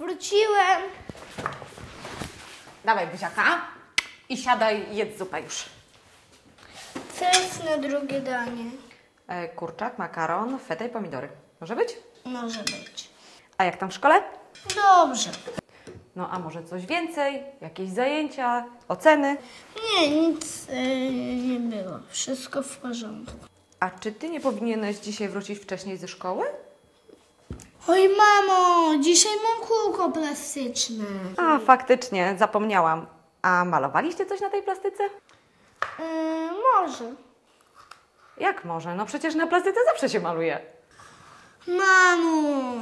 wróciłem. Dawaj buziaka i siadaj, jedz zupę już. Co jest na drugie danie? E, kurczak, makaron, feta i pomidory. Może być? Może być. A jak tam w szkole? Dobrze. No a może coś więcej? Jakieś zajęcia, oceny? Nie, nic y, nie było. Wszystko w porządku. A czy ty nie powinieneś dzisiaj wrócić wcześniej ze szkoły? Oj, mamo, dzisiaj mam kółko plastyczne. A, faktycznie, zapomniałam. A malowaliście coś na tej plastyce? Y, może. Jak może? No przecież na plastyce zawsze się maluje. Mamo,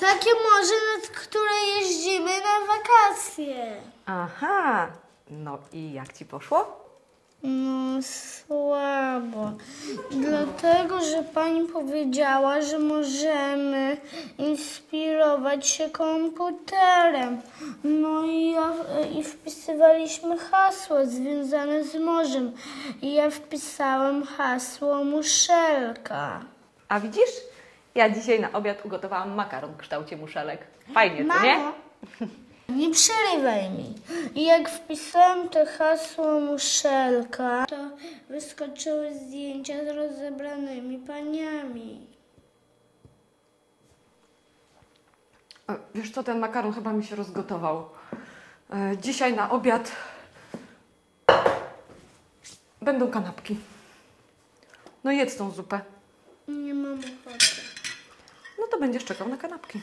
takie morze, nad które jeździmy na wakacje. Aha, no i jak ci poszło? No słabo. Dlatego, że pani powiedziała, że możemy inspirować się komputerem. No i, ja, i wpisywaliśmy hasło związane z morzem. I ja wpisałem hasło muszelka. A widzisz? Ja dzisiaj na obiad ugotowałam makaron w kształcie muszelek. Fajnie, co nie? Nie przerywaj mi. I jak wpisałem to hasło muszelka, to wyskoczyły zdjęcia z rozebranymi paniami. E, Wiesz co, ten makaron chyba mi się rozgotował. E, Dzisiaj na obiad będą kanapki. No jedz tą zupę. Nie mam ochoty. No to będziesz czekał na kanapki.